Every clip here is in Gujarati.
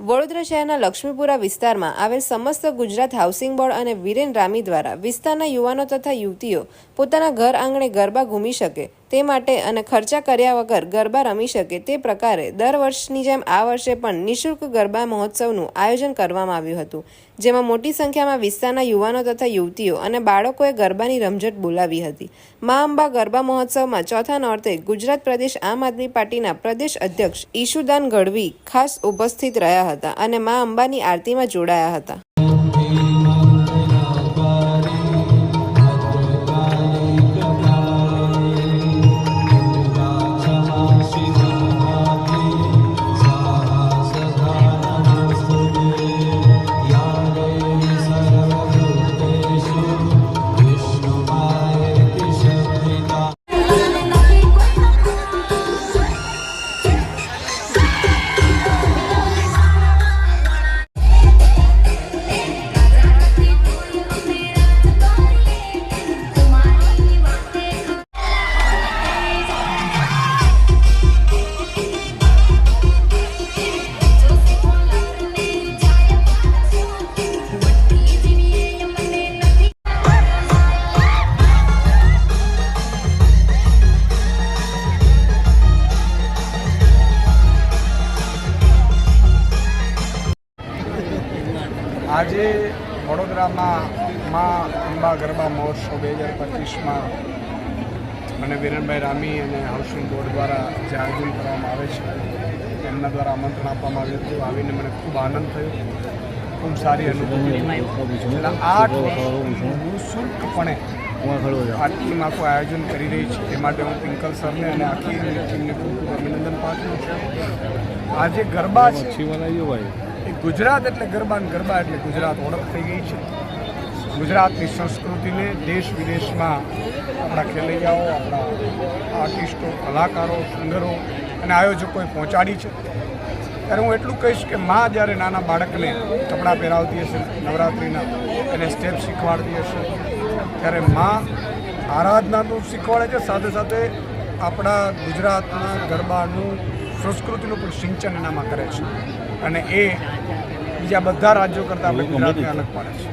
વડોદરા શહેરના લક્ષ્મીપુરા વિસ્તારમાં આવેલ સમસ્ત ગુજરાત હાઉસિંગ બોર્ડ અને વિરેન રામી દ્વારા વિસ્તારના યુવાનો તથા યુવતીઓ પોતાના ઘર આંગણે ગરબા ઘૂમી શકે. તે માટે અને ખર્ચા કર્યા વગર ગરબા રમી શકે તે પ્રકારે દર વર્ષની જેમ આ વર્ષે પણ નિઃશુલ્ક ગરબા મહોત્સવનું આયોજન કરવામાં આવ્યું હતું, જેમાં મોટી સંખ્યામાં વિસ્તારના યુવાનો તથા યુવતીઓ અને બાળકોએ ગરબાની રમઝટ બોલાવી હતી. મા અંબા ગરબા મહોત્સવમાં ચોથા નોર્તે ગુજરાત પ્રદેશ આમ આદમી પાર્ટીના પ્રદેશ અધ્યક્ષ ઈશુદાન ગઢવી ખાસ ઉપસ્થિત રહ્યા હતા અને મા અંબાની આરતીમાં જોડાયા હતા. આજે વડોદરામાં મા અંબા ગરબા મહોત્સવ બે હજાર પચીસમાં મને વિરણભાઈ રામી અને હાઉસિંગ બોર્ડ દ્વારા જે આયોજન કરવામાં આવે છે એમના દ્વારા આમંત્રણ આપવામાં આવ્યું હતું. આવીને મને ખૂબ આનંદ થયો. ખૂબ સારી અનુભૂતિ આઠ નિઃશુલ્કપણે આ ટીમ આખું આયોજન કરી રહી છે. એ માટે હું પિંકલ સરને અને આખી ટીમને ખૂબ ખૂબ અભિનંદન પાઠવું છું. આજે ગરબા છે. એ ગુજરાત એટલે ગરબા ગરબા એટલે ગુજરાત ઓળખ થઈ ગઈ છે. ગુજરાતની સંસ્કૃતિને દેશ વિદેશમાં આપણા ખેલૈયાઓ, આપણા આર્ટિસ્ટો, કલાકારો, સિંગરો અને આયોજકોએ પહોંચાડી છે. ત્યારે હું એટલું કહીશ કે માં જ્યારે નાના બાળકને કપડાં પહેરાવતી હશે, નવરાત્રિના, એને સ્ટેપ શીખવાડતી હશે, ત્યારે માં આરાધનાનું શીખવાડે છે. સાથે સાથે આપણા ગુજરાતના ગરબાનું, સંસ્કૃતિનું પણ સિંચન એનામાં કરે છે. અને એ બીજા બધા રાજ્યો કરતાં આપણે ગુજરાતને અલગ પાડે છે.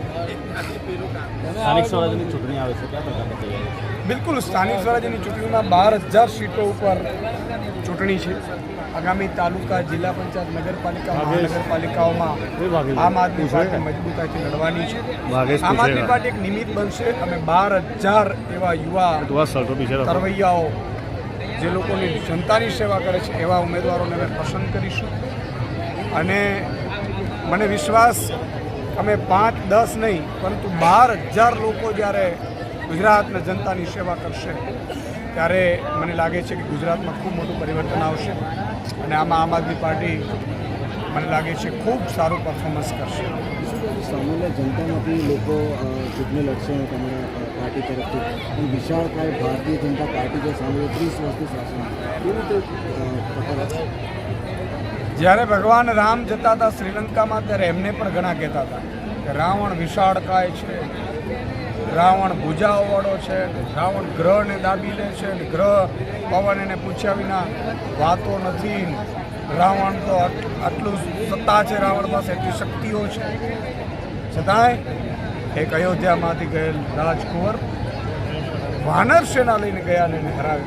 સ્થાનિક સ્વરાજ્યની ચૂંટણી આવે છે કયા પ્રકારની તૈયારી બિલકુલ સ્થાનિક સ્વરાજ્યની ચૂંટણીમાં બાર હજાર સીટો ઉપર ચૂંટણી છે. આગામી તાલુકા જિલ્લા પંચાયત નગરપાલિકા. મહાનગરપાલિકાઓમાં આમ આદમી પાર્ટી મજબૂતાઈથી લડવાની છે. આમ આદમી પાર્ટી એક નિમિત્ત બનશે. અમે બાર હજાર એવા યુવા. તરવૈયાઓ જે લોકોની જનતાની સેવા કરે છે એવા ઉમેદવારોને અમે પસંદ કરીશું. અને મને વિશ્વાસ, અમે પાંચ, દસ નહીં, પરંતુ બાર હજાર લોકો જ્યારે ગુજરાતના જનતાની સેવા કરશે, ત્યારે મને લાગે છે કે ગુજરાતમાં ખૂબ મોટું પરિવર્તન આવશે અને આમાં આમ આદમી પાર્ટી મને લાગે છે ખૂબ સારું પરફોર્મન્સ કરશે. સામાન્ય જનતામાંથી લોકો ચૂંટણી લડશે તમારા પાર્ટી તરફથી. વિશાળ કાય ભારતીય જનતા પાર્ટી જે સામે ત્રીસ વર્ષથી શાસન કેવી રીતે? જ્યારે ભગવાન રામ જતા હતા શ્રીલંકામાં, ત્યારે એમને પણ ઘણા કહેતા હતા કે રાવણ વિશાળકાય છે, રાવણ ભૂજાઓવાળો છે, રાવણ ગ્રહને દાબી લે છે ગ્રહ પવન એને પૂછ્યા વિના વાતો નથી. રાવણ તો આટ- આટલું સત્તા છે રાવણ પાસે, એટલી શક્તિઓ છે. છતાંય એક અયોધ્યામાંથી ગયેલ રાજકુંવર વાનર સેના લઈને ગયા અને હરાવી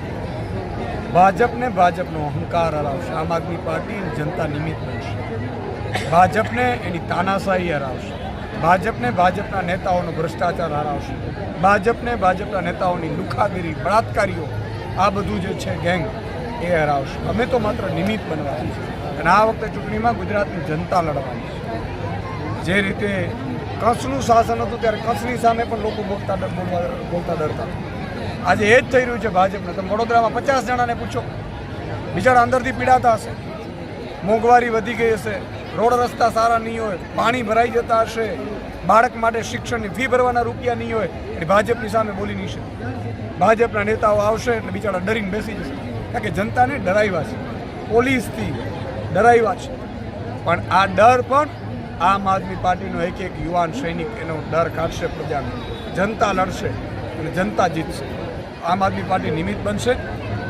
ભાજપને ભાજપનો અહંકાર હરાવશે. આમ આદમી પાર્ટી જનતા નિમિત્ત બનશે. ભાજપને એની તાનાશાહી હરાવશે. ભાજપને ભાજપના નેતાઓનો ભ્રષ્ટાચાર હરાવશે. ભાજપને ભાજપના નેતાઓની લુખાગીરી બળાત્કારીઓ, આ બધું જે છે ગેંગ, એ હરાવશે. અમે તો માત્ર નિમિત્ત બનવાની છે અને આ વખતે ચૂંટણીમાં ગુજરાતની જનતા લડવાની છે. જે રીતે કચ્છનું શાસન હતું, ત્યારે કચ્છની સામે પણ લોકો બોલતા બોલવા બોલતા ડરતા. આજે એ જ થઈ રહ્યું છે ભાજપને. તમે વડોદરામાં પચાસ જણાને પૂછો. બિચારા અંદરથી પીડાતા હશે. મોંઘવારી વધી ગઈ હશે. રોડ રસ્તા સારા નહીં હોય. પાણી ભરાઈ જતા હશે. બાળક માટે શિક્ષણની ફી ભરવાના રૂપિયા નહીં હોય. એટલે ભાજપની સામે બોલી નહીં શકે. ભાજપના નેતાઓ આવશે એટલે બિચારા ડરીને બેસી જશે. કારણ કે જનતાને ડરાવ્યા છે. પોલીસથી ડરાવ્યા છે. પણ આ ડર પણ આમ આદમી પાર્ટીનો એક એક યુવાન સૈનિક એનો ડર કાઢશે પ્રજાને. જનતા લડશે અને જનતા જીતશે. આમ આદમી પાર્ટી નિમિત્ત બનશે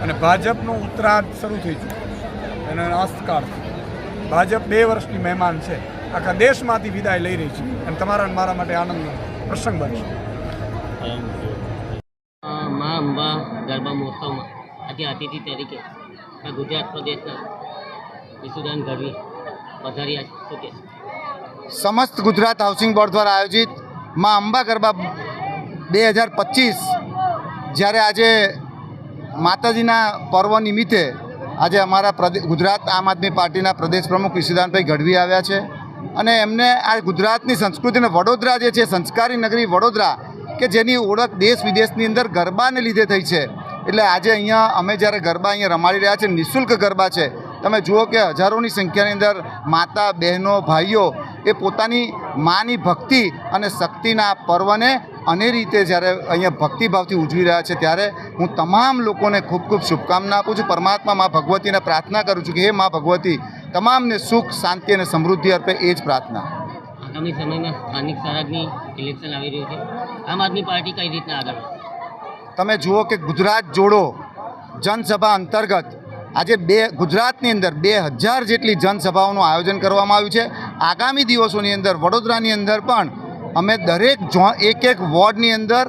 અને ભાજપનું ઉત્તરાર્ધ શરૂ થઈ છે એનો અસ્તકાળ ભાજપ બે વર્ષની મહેમાન છે. આખા દેશમાંથી વિદાય લઈ રહી છે. અને તમારા અને મારા માટે આનંદનો પ્રસંગ બનશે. મા અંબા ગરબા મહોત્સવમાં આજે અતિથિ તરીકે ગુજરાત પ્રદેશના વિશુદાન ગઢવી પધાર્યા છે. શું? સમસ્ત ગુજરાત હાઉસિંગ બોર્ડ દ્વારા આયોજિત મા અંબા ગરબા બે હજાર પચીસ જ્યારે આજે માતાજીના પર્વ નિમિત્તે આજે અમારા ગુજરાત આમ આદમી પાર્ટીના પ્રદેશ પ્રમુખ ઈશુદાનભાઈ ગઢવી આવ્યા છે. અને એમને આ ગુજરાતની સંસ્કૃતિને વડોદરા જે છે, સંસ્કારી નગરી વડોદરા, કે જેની ઓળખ દેશ વિદેશની અંદર ગરબાને લીધે થઈ છે. એટલે આજે અહીંયા અમે જ્યારે ગરબા અહીંયા રમાડી રહ્યા છે નિઃશુલ્ક ગરબા છે. તમે જુઓ કે હજારોની સંખ્યાની અંદર માતા, બહેનો, ભાઈઓ એ પોતાની માની ભક્તિ અને શક્તિના પર્વને અને રીતે જ્યારે અહીંયા ભક્તિભાવથી ઉજવી રહ્યા છે ત્યારે હું તમામ લોકોને ખૂબ ખૂબ શુભકામના આપું છું. પરમાત્મા મા ભગવતીને પ્રાર્થના કરું છું કે હે મા ભગવતી તમામને સુખ શાંતિ અને સમૃદ્ધિ અર્પે એ જ પ્રાર્થના. આગામી સમયમાં સ્થાનિક સ્વરાજની ઇલેક્શન આવી રહ્યું છે. આમ આદમી પાર્ટી કઈ રીતના આગળ તમે જુઓ કે ગુજરાત જોડો જનસભા અંતર્ગત આજે બે ગુજરાતની અંદર બે હજાર જેટલી જનસભાઓનું આયોજન કરવામાં આવ્યું છે. આગામી દિવસોની અંદર વડોદરાની અંદર પણ અમે દરેક ઝોન એક એક વોર્ડની અંદર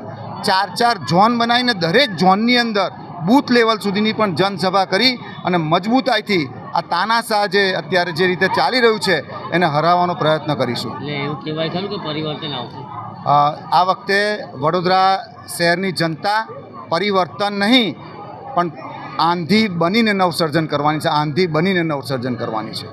ચાર ચાર ઝોન બનાવીને દરેક ઝોનની અંદર બૂથ લેવલ સુધીની પણ જનસભા કરી અને મજબૂતાઈથી આ તાનાશાહ જે અત્યારે જે રીતે ચાલી રહ્યું છે એને હરાવવાનો પ્રયત્ન કરીશું. એવું કહેવાય ખરું કે પરિવર્તન આવશે? આ વખતે વડોદરા શહેરની જનતા પરિવર્તન નહીં પણ આંધી બનીને નવસર્જન કરવાની છે આંધી બનીને નવસર્જન કરવાની છે.